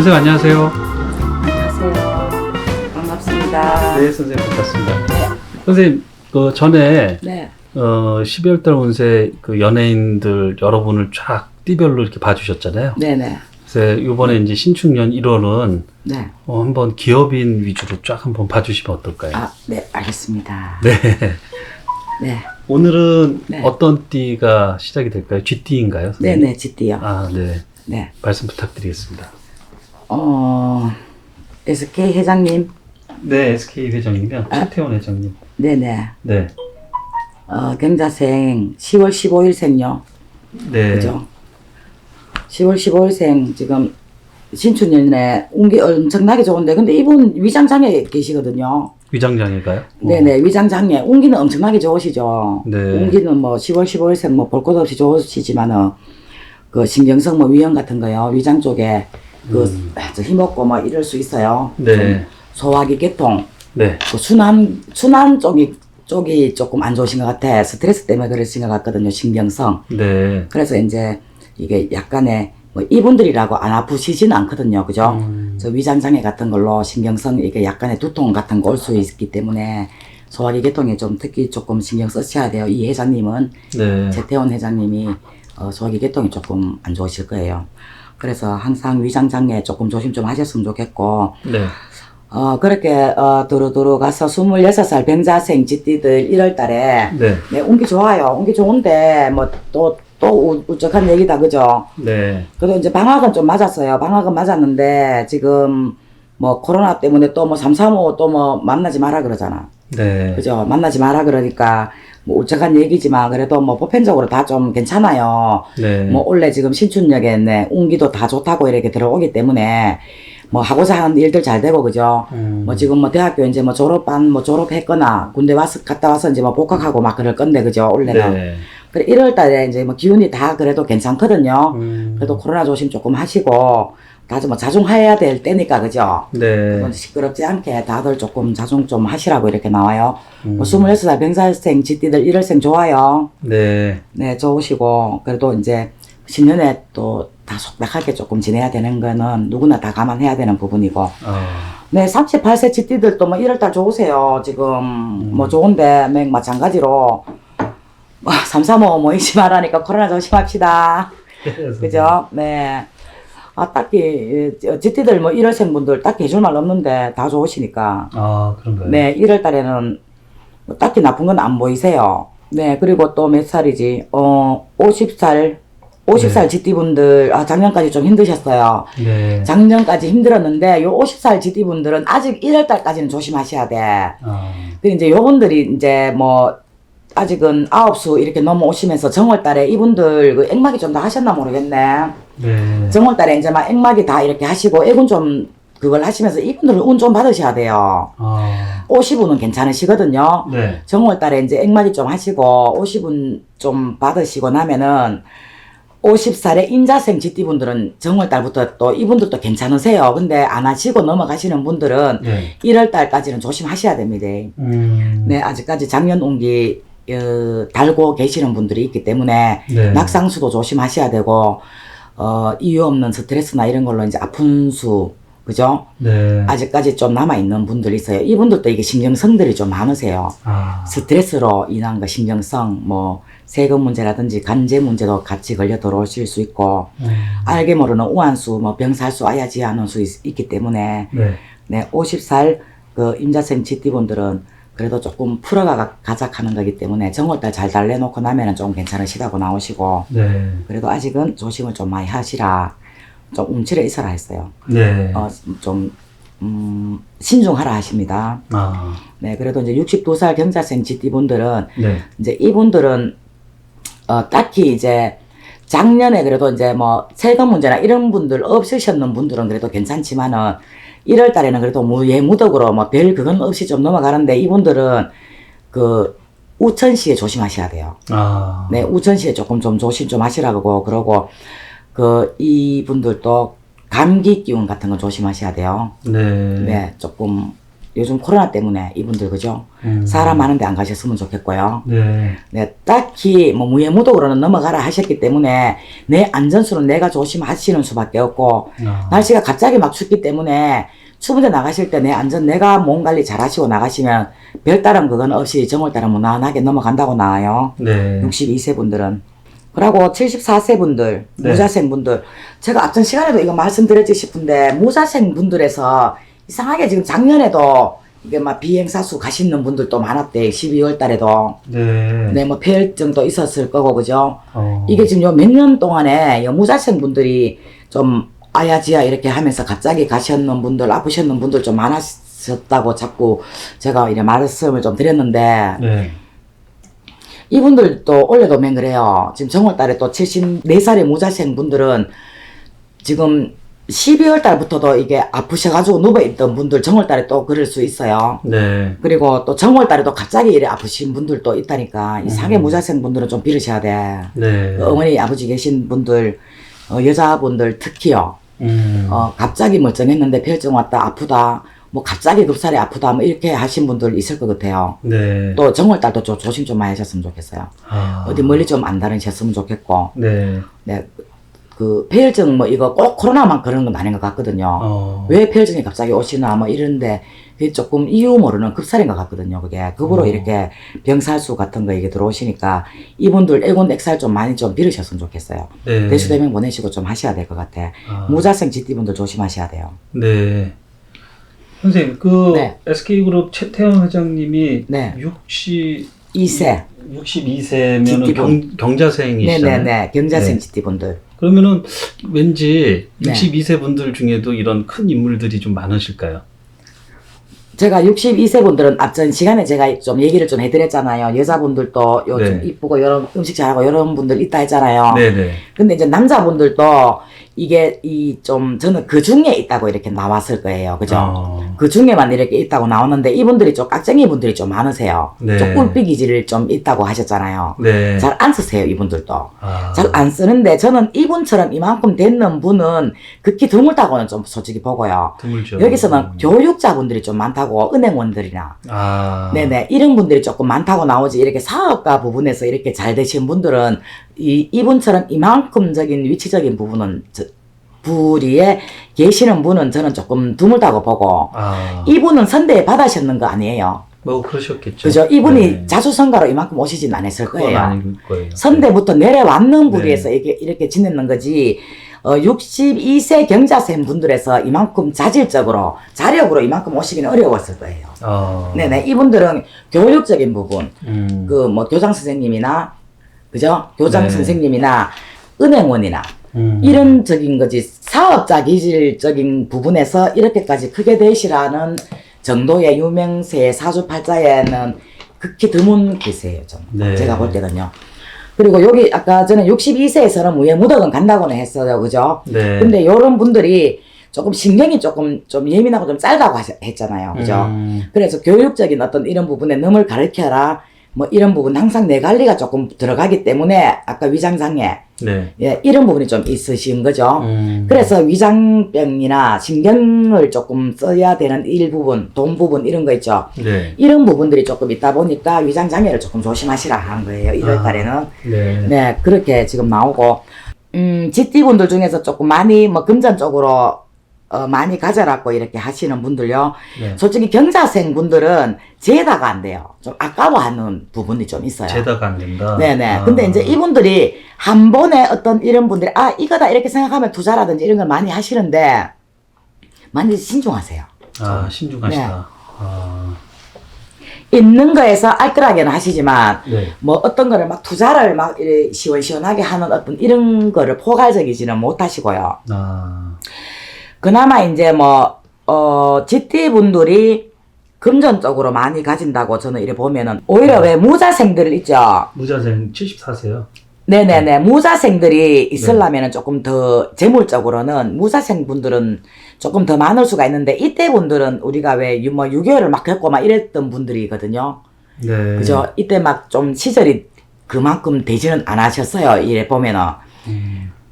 선생님 안녕하세요. 안녕하세요. 반갑습니다. 네, 선생님 반갑습니다. 네. 선생님, 그 전에 네. 어, 12월 달 운세 그 연예인들 여러분을 쫙 띠별로 이렇게 봐주셨잖아요. 네네. 그래서 이번에 이제 신축년 1월은 네. 어, 한번 기업인 위주로 쫙 한번 봐주시면 어떨까요? 아, 네, 알겠습니다. 네. 네. 오늘은 네. 어떤 띠가 시작이 될까요? 쥐띠인가요? 선생님? 네네, 지띠요. 아, 네. 네. 말씀 부탁드리겠습니다. 어, SK 회장님. 네, SK 회장님이요. 아. 최태원 회장님. 네네. 네. 어, 경자생 10월 15일생요. 네. 그죠? 10월 15일생 지금 신춘년에 운기 엄청나게 좋은데, 근데 이분 위장장애 계시거든요. 위장장애가요? 네네, 위장장애. 운기는 엄청나게 좋으시죠. 네. 운기는 뭐 10월 15일생 뭐 볼 것 없이 좋으시지만은 그 신경성 뭐 위염 같은 거요. 위장 쪽에 그저 힘없고 뭐 이럴 수 있어요. 음. 네. 좀 소화기 개통, 네. 그 순환 순환 쪽이 쪽이 조금 안 좋으신 것 같아. 스트레스 때문에 그러신 것 같거든요. 신경성. 네. 그래서 이제 이게 약간의 뭐 이분들이라고 안 아프시지는 않거든요. 그죠? 음. 저 위장장애 같은 걸로 신경성 이게 약간의 두통 같은 거 올 수 있기 때문에 소화기 개통에 좀 특히 조금 신경 쓰셔야 돼요. 이 회장님은 네. 최태원 회장님이 어, 소화기 개통이 조금 안 좋으실 거예요. 그래서 항상 위장장애 조금 조심 좀 하셨으면 좋겠고 네. 어, 그렇게 어, 두루두루 가서 26살 병자생 지띠들 1월 달에 네. 네, 운기 좋아요. 운기 좋은데 뭐 또 또 우적한 얘기다 그죠? 네. 그래도 이제 방학은 좀 맞았어요. 방학은 맞았는데 지금 뭐 코로나 때문에 또뭐 삼삼오 또뭐 만나지 마라 그러잖아. 네. 그죠? 만나지 마라 그러니까 뭐 우쩍한 얘기지만 그래도 뭐 보편적으로 다 좀 괜찮아요. 네. 뭐 원래 지금 신춘역에 네, 운기도 다 좋다고 이렇게 들어오기 때문에 뭐 하고자 하는 일들 잘 되고 그죠? 음. 뭐 지금 뭐 대학교 이제 뭐 졸업반 뭐 졸업했거나 군대 와서 갔다 와서 이제 뭐 복학하고 막 그럴 건데 그죠? 원래는. 네. 그래 1월 달에 이제 뭐 기운이 다 그래도 괜찮거든요. 음. 그래도 코로나 조심 조금 하시고 다들 뭐 자중해야 될 때니까 그죠? 네. 시끄럽지 않게 다들 조금 자중 좀 하시라고 이렇게 나와요. 음. 뭐 26살 병사생 지띠들 1월생 좋아요. 네. 네, 좋으시고 그래도 이제 신년에 또 다 속닥하게 조금 지내야 되는 거는 누구나 다 감안해야 되는 부분이고 아. 네, 38세 지띠들도 뭐 1월달 좋으세요. 지금 뭐 좋은데 맥 마찬가지로 뭐 335, 뭐 잊지 말라니까 코로나 조심합시다. 그죠? 네. 아, 딱히, 어, 지띠들 뭐 1월생 분들 딱히 해줄 말 없는데 다 좋으시니까. 아, 그런가요? 네, 1월 달에는 뭐 딱히 나쁜 건 안 보이세요. 네, 그리고 또 몇 살이지? 어, 50살, 50살 네. 지띠분들, 아, 작년까지 좀 힘드셨어요. 네. 작년까지 힘들었는데, 요 50살 지띠분들은 아직 1월 달까지는 조심하셔야 돼. 아. 근데 이제 요분들이 이제 뭐, 아직은 아홉 수 이렇게 넘어오시면서 정월 달에 이분들 그 액막이 좀 더 하셨나 모르겠네. 네. 정월 달에 이제 막 액막이 다 이렇게 하시고 애군 좀 그걸 하시면서 이분들은 운 좀 받으셔야 돼요. 아. 50운은 괜찮으시거든요. 네. 정월 달에 이제 액막이 좀 하시고 50운 좀 받으시고 나면은 50살의 인자생 지띠분들은 정월 달부터 또 이분들도 괜찮으세요. 근데 안 하시고 넘어가시는 분들은 네. 1월 달까지는 조심하셔야 됩니다. 음. 네, 아직까지 작년 운기 어, 달고 계시는 분들이 있기 때문에 네. 낙상수도 조심하셔야 되고 어, 이유 없는 스트레스나 이런 걸로 이제 아픈 수 그죠? 네. 아직까지 좀 남아 있는 분들이 있어요. 이분들도 이게 신경성들이 좀 많으세요. 아. 스트레스로 인한 거 신경성 뭐 세금 문제라든지 간제 문제도 같이 걸려 들어오실 수 있고 음. 알게 모르는 우한수 뭐 병살수 아야지 하는 수 있, 있기 때문에 네. 네 50살 그 임자생 지띠분들은 그래도 조금 풀어가 가작하는 거기 때문에 정월달 잘 달래놓고 나면은 좀 괜찮으시다고 나오시고 네. 그래도 아직은 조심을 좀 많이 하시라 좀 움츠려 있어라 했어요. 네. 어 좀 음, 신중하라 하십니다. 아. 네 그래도 이제 62살 경자생 지띠분들은 네. 이제 이분들은 어 딱히 이제 작년에 그래도 이제 뭐 세금 문제나 이런 분들 없으셨는 분들은 그래도 괜찮지만은 1월 달에는 그래도 무 예무덕으로 뭐 별 그건 없이 좀 넘어가는데 이분들은 그 우천시에 조심하셔야 돼요. 아. 네, 우천시에 조금 좀 조심 좀 하시라고 그러고 그 이분들도 감기 기운 같은 거 조심하셔야 돼요. 네. 네, 조금 요즘 코로나 때문에 이분들 그죠? 음. 사람 많은데 안 가셨으면 좋겠고요. 네. 네, 딱히 뭐 무예무독으로는 넘어가라 하셨기 때문에 내 안전수는 내가 조심하시는 수밖에 없고 아. 날씨가 갑자기 막 춥기 때문에 추운데 나가실 때 내 안전 내가 몸 관리 잘 하시고 나가시면 별다른 그건 없이 정월달은 무난하게 넘어간다고 나와요. 네. 62세 분들은. 그리고 74세 분들, 네. 무자생 분들. 제가 앞전 시간에도 이거 말씀드렸지 싶은데, 무자생 분들에서 이상하게 지금 작년에도 이게 막 비행사수 가시는 분들도 많았대. 12월 달에도. 네. 네, 뭐 폐혈증도 있었을 거고, 그죠? 어. 이게 지금 요 몇 년 동안에 요 무자생 분들이 좀 아야지야 이렇게 하면서 갑자기 가셨는 분들, 아프셨는 분들 좀 많았었다고 자꾸 제가 이래 말씀을 좀 드렸는데, 네. 이분들도 올해도 맨 그래요. 지금 정월 달에 또 74살의 무자생 분들은 지금 12월 달부터도 이게 아프셔가지고 누워있던 분들 정월 달에 또 그럴 수 있어요. 네. 그리고 또 정월 달에도 갑자기 이래 아프신 분들도 있다니까. 이 사계 음. 무자생 분들은 좀 빌으셔야 돼. 네. 그 어머니 아버지 계신 분들, 어, 여자분들 특히요. 음. 어, 갑자기 멀쩡했는데 폐혈증 왔다 아프다. 뭐 갑자기 급살이 아프다. 뭐 이렇게 하신 분들 있을 것 같아요. 네. 또 정월달도 좀 조심 좀 많이 하셨으면 좋겠어요. 아. 어디 멀리 좀 안 다니셨으면 좋겠고, 네. 네, 그 폐혈증 뭐 이거 꼭 코로나만 그런 건 아닌 것 같거든요. 어. 왜 폐혈증이 갑자기 오시나 뭐 이런데 그게 조금 이유 모르는 급살인 것 같거든요. 그게 그거로 어. 이렇게 병살수 같은 거 이게 들어오시니까 이분들 애군 액살 좀 많이 좀 빌으셨으면 좋겠어요. 네. 대수대명 보내시고 좀 하셔야 될 것 같아. 아. 무자생 GT분들 조심하셔야 돼요. 네. 선생님, 그 네. SK그룹 최태원 회장님이 네. 60 2세. 62세면은 GT 경, 경자생이시잖아요. 네네네. 경자생 네. GT분들. 그러면은 왠지 네. 62세 분들 중에도 이런 큰 인물들이 좀 많으실까요? 제가 62세 분들은 앞전 시간에 제가 좀 얘기를 좀 해드렸잖아요. 여자분들도 요즘 네. 이쁘고 이런 음식 잘하고 이런 분들 있다 했잖아요. 네네. 근데 이제 남자분들도 이게 이 좀 저는 그 중에 있다고 이렇게 나왔을 거예요. 그죠? 어, 그 중에만 이렇게 있다고 나오는데 이분들이 좀 깍쟁이 분들이 좀 많으세요. 네. 좀 꿀삐 기질 좀 있다고 하셨잖아요. 네. 잘안 쓰세요, 이분들도. 아, 잘안 쓰는데 저는 이분처럼 이만큼 됐는 분은 극히 드물다고는 좀 솔직히 보고요. 드물죠. 여기서는 교육자분들이 좀 많다고 은행원들이나 아, 네네 이런 분들이 조금 많다고 나오지 이렇게 사업가 부분에서 이렇게 잘 되신 분들은 이 이분처럼 이만큼적인 위치적인 부분은 저, 부리에 계시는 분은 저는 조금 드물다고 보고 아, 이분은 선대에 받으셨는 거 아니에요. 뭐 그러셨겠죠. 그죠? 이분이 네. 자주 선가로 이만큼 오시진 않았을 거예요. 거예요. 선대부터 내려왔는 네. 부리에서 이렇게, 이렇게 지냈는 거지, 어, 62세 경자생 분들에서 이만큼 자질적으로, 자력으로 이만큼 오시기는 어려웠을 거예요. 아, 네네. 이분들은 교육적인 부분, 음, 그뭐 교장 선생님이나, 그죠? 교장 네. 선생님이나, 은행원이나, 음, 이런 적인 거지, 사업자 기질적인 부분에서 이렇게까지 크게 되시라는 정도의 유명세 사주팔자에는 극히 드문 기세예요, 좀. 네. 제가 볼 때는요. 그리고 여기 아까 전에 62세에서는 무예 무덕은 간다고는 했어요, 그죠? 네. 근데 요런 분들이 조금 신경이 조금 좀 예민하고 좀 짧다고 하셨, 했잖아요, 그죠? 음, 그래서 교육적인 어떤 이런 부분에 넘을 가르쳐라, 뭐 이런 부분 항상 내 관리가 조금 들어가기 때문에 아까 위장장애, 네. 예, 이런 부분이 좀 있으신 거죠. 음, 그래서 위장병이나 신경을 조금 써야 되는 일 부분, 돈 부분 이런 거 있죠. 네. 이런 부분들이 조금 있다 보니까 위장 장애를 조금 조심하시라 하는 거예요. 1월 아. 달에는. 네. 네, 그렇게 지금 나오고 음, GT분들 중에서 조금 많이 뭐 금전 쪽으로 어, 많이 가져라고 이렇게 하시는 분들요. 네. 솔직히 경자생 분들은 재다가 안 돼요. 좀 아까워하는 부분이 좀 있어요. 제다가 안 된다. 네네. 아, 근데 이제 이분들이 한 번에 어떤 이런 분들이 아 이거다 이렇게 생각하면 투자라든지 이런 걸 많이 하시는데 많이 신중하세요. 아, 신중하시다. 네. 아, 있는 거에서 알뜰하게는 하시지만 네. 뭐 어떤 거를 막 투자를 막 시원시원하게 하는 어떤 이런 거를 포괄적이지는 못하시고요. 아, 그나마 이제 뭐, 어, GT 분들이 금전 적으로 많이 가진다고 저는 이래 보면은 오히려 왜 무자생들 있죠. 무자생 74세요. 네네 네. 무자생들이 있으려면 은 조금 더 재물적으로는 무자생 분들은 조금 더 많을 수가 있는데 이때 분들은 우리가 왜 유, 뭐 6개월을 막 겪고 막 이랬던 분들이거든요. 네. 그죠? 이때 막 좀 시절이 그만큼 되지는 않으셨어요. 이래 보면은.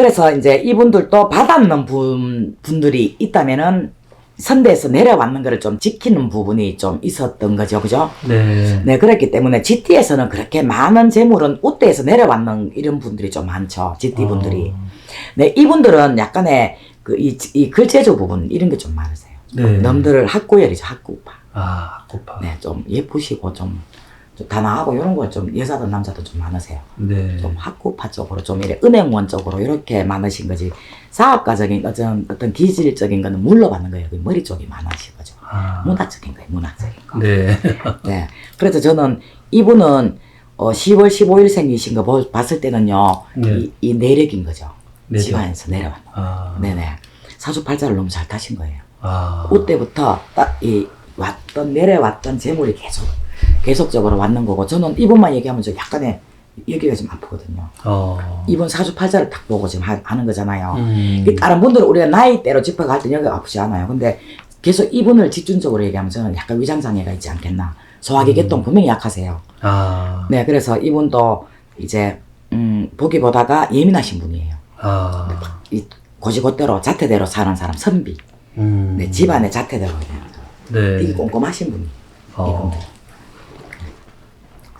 음, 그래서 이제 이분들도 받았는 분, 분들이 있다면은 선대에서 내려왔는 거를 좀 지키는 부분이 좀 있었던 거죠. 그죠? 네. 네, 그렇기 때문에 GT에서는 그렇게 많은 재물은 우대에서 내려왔는 이런 분들이 좀 많죠. GT 분들이. 어, 네, 이분들은 약간의 그, 이, 이 글재조 부분 이런 게 좀 많으세요. 네. 남들을 학구열이죠, 학구파. 아, 고파. 네, 좀 예쁘시고 좀, 좀 다나하고 이런 거좀 여자든 남자든 좀 많으세요. 네. 좀 학구파 쪽으로 좀 이래 은행원 쪽으로 이렇게 많으신 거지 사업가적인 어떤 어떤 기질적인 거는 물러받는 거예요. 그 머리 쪽이 많으신 거죠. 아, 문화적인 거예요. 문화적인 거. 네. 네. 그래서 저는 이분은 어 10월 15일 생기신 거 보- 봤을 때는요. 네. 이, 이 내력인 거죠. 내력. 집안에서 내려왔는. 아, 네네. 사주팔자를 너무 잘 타신 거예요. 아, 그때부터 딱 이 왔던 내려왔던 재물이 계속 계속적으로 왔는 거고 저는 이분만 얘기하면 저 약간의 여기가 좀 아프거든요. 어, 이분 사주팔자를 딱 보고 지금 하, 는 거잖아요. 음, 이 다른 분들은 우리가 나이대로 짚어갈 때 여기가 아프지 않아요. 근데 계속 이분을 집중적으로 얘기하면 저는 약간 위장장애가 있지 않겠나. 소화기 계통 분명히 약하세요. 아, 네, 그래서 이분도 이제 음, 보기 보다가 예민하신 분이에요. 아, 이 고지고대로 자태대로 사는 사람 선비. 음, 네, 집안의 자태대로 그냥 네. 되게 꼼꼼하신 분이. 어, 이분들.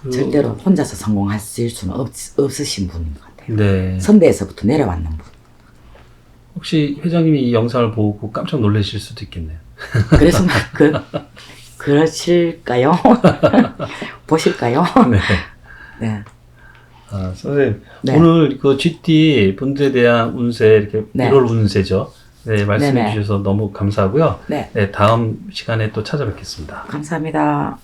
그- 절대로 혼자서 성공하실 수는 없, 없으신 분인 것 같아요. 네. 선대에서부터 내려왔는 분. 혹시 회장님이 이 영상을 보고 깜짝 놀라실 수도 있겠네요. 그래서 막 그, 그러실까요? 보실까요? 네. 네. 아, 선생님, 네. 오늘 그 GT 분들에 대한 운세, 이렇게 네. 1월 운세죠. 네, 말씀해 네네. 주셔서 너무 감사하고요. 네. 네, 다음 시간에 또 찾아뵙겠습니다. 감사합니다.